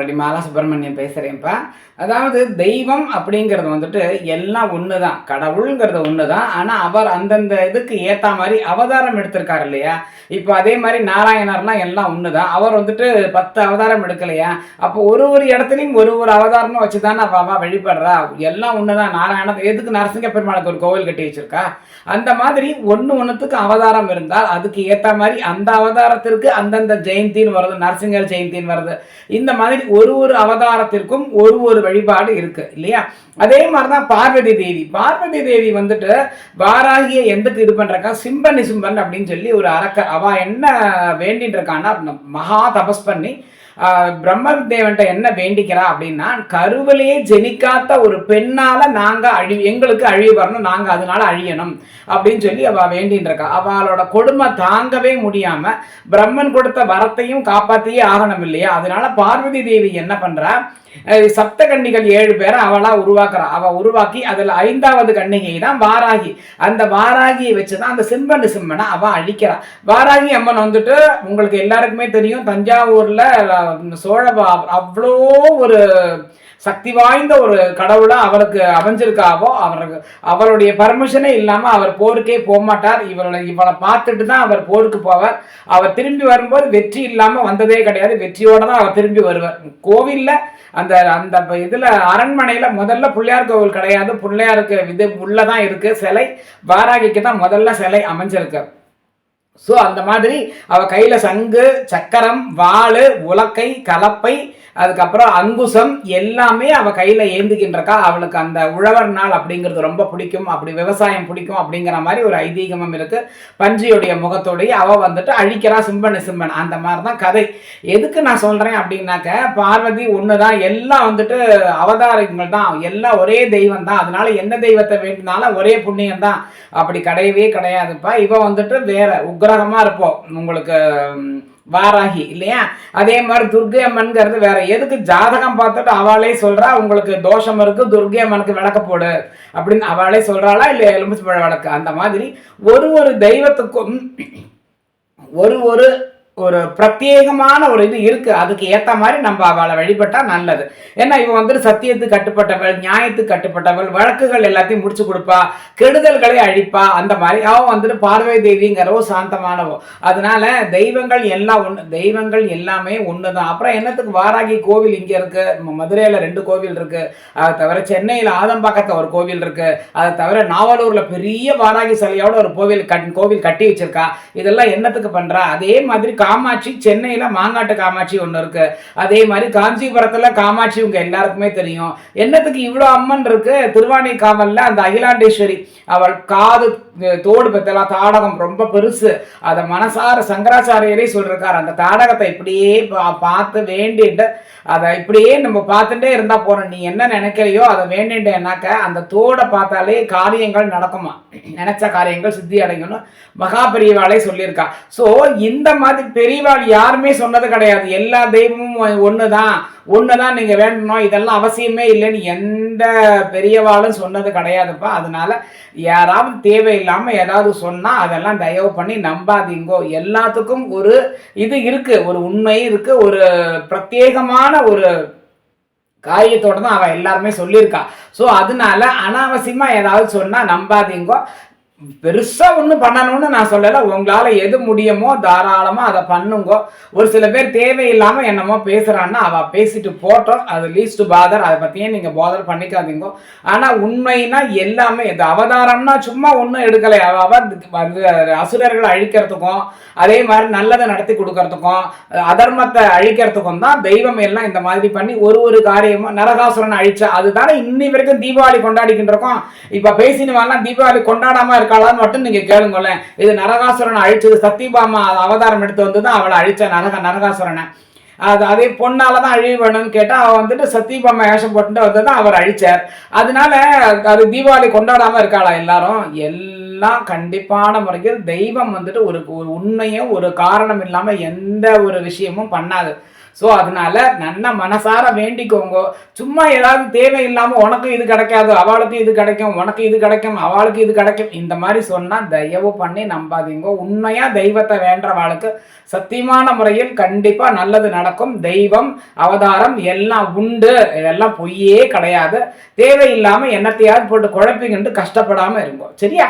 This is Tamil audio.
வண்டி மாலா சுப்பிரமணியம் பேசுகிறேன்ப்பா அதாவது தெய்வம் அப்படிங்கிறது வந்துட்டு எல்லாம் ஒன்று தான் கடவுளுங்கிறது ஒன்று தான் ஆனால் அவர் அந்தந்த இதுக்கு ஏற்ற மாதிரி அவதாரம் எடுத்திருக்காரு இல்லையா? இப்போ அதே மாதிரி நாராயணர்லாம் எல்லாம் ஒன்று தான் அவர் வந்துட்டு பத்து அவதாரம் எடுக்கலையா? அப்போ ஒரு ஒரு இடத்துலையும் ஒரு ஒரு அவதாரமும் வச்சு தானே அவ வழிபடுறா எல்லாம் ஒன்று தான் நாராயணன் எதுக்கு நரசிங்க பெருமாளுக்கு ஒரு கோவில் கட்டி வச்சிருக்கா? அந்த மாதிரி ஒன்று ஒன்றுத்துக்கு அவதாரம் இருந்தால் அதுக்கு ஏற்ற மாதிரி அந்த அவதாரத்திற்கு அந்தந்த ஜெயந்தின்னு வருது நரசிங்கர் ஜெயந்தின்னு வருது. இந்த மாதிரி ஒரு ஒரு அவதாரத்திற்கும் ஒரு ஒரு வழிபாடு இருக்கு இல்லையா? அதே மாதிரி தான் பார்வதி தேவி. பார்வதி தேவி வந்துட்டு வாராகிய எந்தக்கு இது பண்றாக்கா? சிம்பன் சிம்பன் அப்படின்னு சொல்லி ஒரு அரக்க அவ என்ன வேண்டிட்டு இருக்கான்னா மகா தபஸ் பண்ணி பிரம்மன் தேவன்கிட்ட என்ன வேண்டிக்கிறா அப்படின்னா கருவிலேயே ஜெனிக்காத ஒரு பெண்ணால நாங்க அழி எங்களுக்கு அழிவு வரணும் நாங்க அதனால அழியணும் அப்படின்னு சொல்லி அவ வேண்டின்னு இருக்கா அவளோட கொடுமை தாங்கவே முடியாம பிரம்மன் கொடுத்த வரத்தையும் காப்பாத்தியே ஆகணும் இல்லையா? அதனால பார்வதி தேவி என்ன பண்றா சப்த கன்னிகள் ஏழு பேரை அவளா உருவாக்குறா. அவ உருவாக்கி அதுல ஐந்தாவது கன்னிகை தான் வாராகி. அந்த வாராகியை வச்சுதான் அந்த சிம்பன் சிம்மனை அவ அழிக்கிறா. வாராகி அம்மன் வந்துட்டு உங்களுக்கு எல்லாருக்குமே தெரியும் தஞ்சாவூர்ல சோழ பா- அவ்வளோ ஒரு சக்தி வாய்ந்த ஒரு கடவுளை அவருக்கு அமைஞ்சிருக்காவோ அவருக்கு அவருடைய பர்மிஷனே இல்லாமல் அவர் போருக்கே போகமாட்டார். இவரோட இவளை பார்த்துட்டு தான் அவர் போருக்கு போவார். அவர் திரும்பி வரும்போது வெற்றி இல்லாமல் வந்ததே கிடையாது. வெற்றியோட தான் அவர் திரும்பி வருவார். கோவிலில் அந்த அந்த இதில் அரண்மனையில் முதல்ல பிள்ளையார் கோவில் கிடையாது. பிள்ளையாருக்கு இது உள்ளே தான் இருக்குது சிலை வாராகிக்கு தான் முதல்ல சிலை அமைஞ்சிருக்கு. ஸோ அந்த மாதிரி அவள் கையில் சங்கு சக்கரம் வாள் உலக்கை கலப்பை அதுக்கப்புறம் அங்குசம் எல்லாமே அவள் கையில் ஏந்துகின்றக்கா அவளுக்கு அந்த உழவர் நாள் அப்படிங்கிறது ரொம்ப பிடிக்கும். அப்படி விவசாயம் பிடிக்கும் அப்படிங்கிற மாதிரி ஒரு ஐதீகமும் இருக்குது பஞ்சியுடைய முகத்தோடைய அவள் வந்துட்டு அழிக்கிறா சிம்பன் சிம்பன். அந்த மாதிரி தான் கதை. எதுக்கு நான் சொல்கிறேன் அப்படின்னாக்க பார்வதி ஒன்று தான் எல்லாம் வந்துட்டு அவதாரங்கள் தான். எல்லாம் ஒரே தெய்வம் தான். அதனால என்ன தெய்வத்தை வேண்டினாலும் ஒரே புண்ணியம் தான். அப்படி கிடையவே கிடையாதுப்பா. இவன் வந்துட்டு வேற உக்ரகமாக இருப்போம் உங்களுக்கு வாராகி இல்லையா? அதே மாதிரி துர்கை அம்மன்கிறது வேற எதுக்கு ஜாதகம் பார்த்துட்டு அவளே சொல்றா உங்களுக்கு தோஷம் இருக்கு துர்கை அம்மனுக்கு விளக்க போடு அப்படின்னு அவளே சொல்றாளா இல்லை எலுமிச்சு பழ விளக்கு? அந்த மாதிரி ஒரு ஒரு தெய்வத்துக்கும் ஒரு ஒரு ஒரு பிரத்யேகமான ஒரு இது இருக்குது அதுக்கு ஏற்ற மாதிரி நம்ம அவளை வழிபட்டால் நல்லது. ஏன்னா இவன் வந்துட்டு சத்தியத்துக்கு கட்டுப்பட்டவள் நியாயத்துக்கு கட்டுப்பட்டவள் வழக்குகள் எல்லாத்தையும் முடிச்சு கொடுப்பா கெடுதல்களை அழிப்பா அந்த மாதிரி. அவன் வந்துட்டு பார்வை தேவிங்கிறவோ சாந்தமானவோ. அதனால தெய்வங்கள் எல்லாம் ஒன்று தெய்வங்கள் எல்லாமே ஒன்று தான் அப்புறம் என்னத்துக்கு வாராகி கோவில் இங்கே இருக்குது மதுரையில் ரெண்டு கோவில் இருக்குது அதை தவிர சென்னையில் ஆதம்பாக்கத்தில் ஒரு கோவில் இருக்குது அதை தவிர நாவலூரில் பெரிய வாராகி சிலையோட ஒரு கோவில் கட் கோவில் கட்டி வச்சிருக்கா. இதெல்லாம் என்னத்துக்கு பண்ணுறா அதே மாதிரி காமாட்சி சென்னையில மாங்காட்டு காமாட்சி ஒன்று இருக்கு. அதே மாதிரி காஞ்சிபுரத்துல காமாட்சி உங்கள் எல்லாருக்குமே தெரியும். என்னத்துக்கு இவ்வளோ அம்மன் இருக்கு? திருவாணி காவல்ல அந்த அகிலாண்டேஸ்வரி. அவள் காது தோடு பெத்தலா தாடகம் ரொம்ப பெருசு. அதை மனசார சங்கராச்சாரியரே சொல்லியிருக்கார் அந்த தாடகத்தை இப்படியே பா- பார்த்து வேண்டிட்டு அதை இப்படியே நம்ம பார்த்துட்டே இருந்தா போறோம். நீ என்ன நினைக்கிறையோ அதை வேண்டிட்டேனாக்க அந்த தோடை பார்த்தாலே காரியங்கள் நடக்குமா? நினைச்ச காரியங்கள் சித்தி அடையும்னு மகாபெரியவாளே சொல்லியிருக்கா. ஸோ இந்த மாதிரி பெரியவாள் யாருமே சொன்னது கிடையாது. எல்லா தெய்வமும் ஒன்று தான் ஒன்று தான் நீங்கள் வேண்டணும். இதெல்லாம் அவசியமே இல்லைன்னு எந்த பெரியவாளும் சொன்னது கிடையாதுப்பா. அதனால யாராவது தேவையில்லாமல் ஏதாவது சொன்னால் அதெல்லாம் தயவு பண்ணி நம்பாதீங்கோ. எல்லாத்துக்கும் ஒரு இது இருக்குது ஒரு உண்மை இருக்குது ஒரு பிரத்யேகமான ஒரு காரியத்தோட தான் அவள் எல்லாருமே சொல்லியிருக்கா. ஸோ அதனால அனாவசியமாக ஏதாவது சொன்னால் நம்பாதீங்கோ. பெருசாக ஒன்றும் பண்ணணும்னு நான் சொல்லலை. உங்களால் எது முடியுமோ தாராளமாக அதை பண்ணுங்க. ஒரு சில பேர் தேவையில்லாமல் என்னமோ பேசுகிறான்னா அவள் பேசிட்டு போட்டோம் அது லீஸ்ட் பாதர் அதை பற்றியே நீங்கள் போதர் பண்ணிக்காதீங்க. ஆனால் உண்மைனா எல்லாமே இது அவதாரம்னா சும்மா ஒன்றும் எடுக்கலை. அவ வந்து அசுரர்களை அழிக்கிறதுக்கும் அதே மாதிரி நல்லதை நடத்தி கொடுக்கறதுக்கும் அதர்மத்தை அழிக்கிறதுக்கும் தான் தெய்வம் எல்லாம் இந்த மாதிரி பண்ணி ஒரு ஒரு காரியமும் நரகாசுரனை அழிச்சா அதுதானே இன்னி வரைக்கும் தீபாவளி கொண்டாடிக்கிட்டு இருக்கோம். இப்போ பேசினவாலாம் தீபாவளி கொண்டாடாமல் இருக்க இருக்காளான்னு மட்டும் நீங்க கேளுங்களேன். இது நரகாசுரனை அழிச்சது. சத்தியபாமா அவதாரம் எடுத்து வந்து தான் அவளை அழிச்ச நரக நரகாசுரனை. அது அதே பொண்ணால தான் அழிவு வேணும்னு கேட்டால் அவள் வந்துட்டு சத்தியபாமா வேஷம் போட்டுட்டு வந்து தான் அவர் அழிச்சார். அதனால அது தீபாவளி கொண்டாடாமல் இருக்காளா எல்லாரும்? எல்லாம் கண்டிப்பான முறையில் தெய்வம் வந்துட்டு ஒரு ஒரு உண்மையும் ஒரு காரணம் இல்லாமல் எந்த ஒரு விஷயமும் பண்ணாது. ஸோ அதனால நன்ன மனசார வேண்டிக்கோங்க. சும்மா ஏதாவது தேவையில்லாமல் உனக்கு இது கிடைக்காது அவளுக்கு இது கிடைக்கும் உனக்கு இது கிடைக்கும் அவளுக்கு இது கிடைக்கும். இந்த மாதிரி சொன்னால் தயவு பண்ணி நம்பாதீங்க. உண்மையாக தெய்வத்தை வேண்டவாளுக்கு சத்தியமான முறையில் கண்டிப்பாக நல்லது நடக்கும். தெய்வம் அவதாரம் எல்லாம் உண்டு. இதெல்லாம் பொய்யே கிடையாது. தேவையில்லாமல் என்னத்தையாவது போட்டு குழப்பிங்கன்ட்டு கஷ்டப்படாமல் இருங்கோ. சரியா?